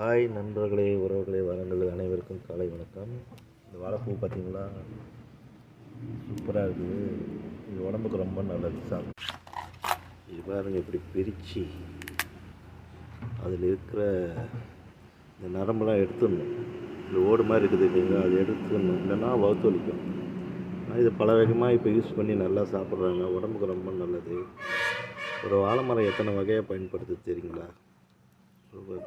Hi நண்பர்களே உறவுகளே வரங்கள் அனைவருக்கும் காலை வணக்கம். இந்த வாழைப்பூ பார்த்தீங்களா? சூப்பராக இருக்குது. இது உடம்புக்கு ரொம்ப நல்லது சாப்பிடும் இது பாருங்க இப்படி பிரித்து அதில் இருக்கிற இந்த நரம்பெல்லாம் எடுத்துடணும். இந்த ஓடு மாதிரி இருக்குது இல்லைங்களா? அதை எடுத்துடணும். இல்லைன்னா வகுத்தொழிக்கும் ஆனால் இது பல வகைமாக இப்போ யூஸ் பண்ணி நல்லா சாப்பிட்றாங்க. உடம்புக்கு ரொம்ப நல்லது. ஒரு வாழை மரம் எத்தனை வகையாக பயன்படுத்துது தெரியுங்களா? சூப்பர்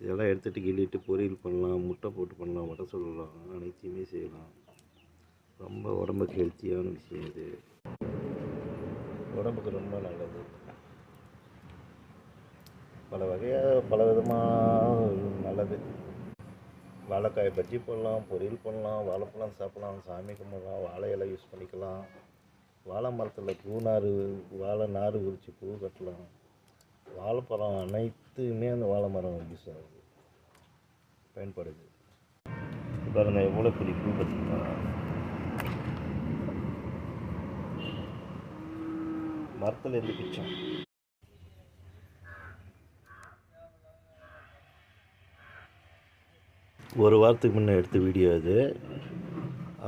இதெல்லாம் எடுத்துகிட்டு கிள்ளிட்டு பொரியல் பண்ணலாம் முட்டை போட்டு பண்ணலாம் வடை சொல்லலாம் அனைத்தையுமே செய்யலாம். ரொம்ப உடம்புக்கு ஹெல்த்தியான விஷயம் இது. உடம்புக்கு ரொம்ப நல்லது. பல வகையாக பல விதமாக நல்லது. வாழைக்காய் பஜ்ஜி போடலாம் பொரியல் பண்ணலாம் வாழைப்பழம் சாப்பிடலாம் சாமி கும்பிடலாம் வாழை இலை யூஸ் பண்ணிக்கலாம். வாழை மரத்தில் பூநாறு வாழை நார் உரித்து பூ கட்டலாம். வாழைப்பழம் அனைத்துமே அந்த வாழை மரம் யூஸ் ஆகுது பயன்படுது. பாருங்க எவ்வளோ பெரிய பூ மரத்தில் இருந்து பிச்சோம். ஒரு வாரத்துக்கு முன்னே எடுத்த வீடியோ அது.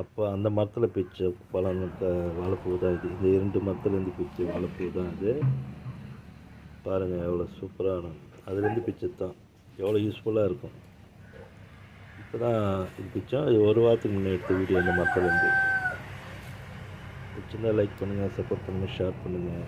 அப்போ அந்த மரத்தில் பிச்ச பழம் வாழைப்பூ தான் இது. இந்த இரண்டு மரத்துலேருந்து பிச்ச வாழைப்பூ தான் அது. பாருங்கள் எவ்வளோ சூப்பரான அதுலேருந்து பிச்சு தான். எவ்வளோ யூஸ்ஃபுல்லாக இருக்கும். இப்போ தான் இது பிச்சோம் இது ஒரு வாரத்துக்கு முன்னே எடுத்த வீடியோ இந்த மக்கள் வந்து சின்ன லைக் பண்ணுங்கள் சப்போர்ட் பண்ணுங்கள் ஷேர் பண்ணுங்கள்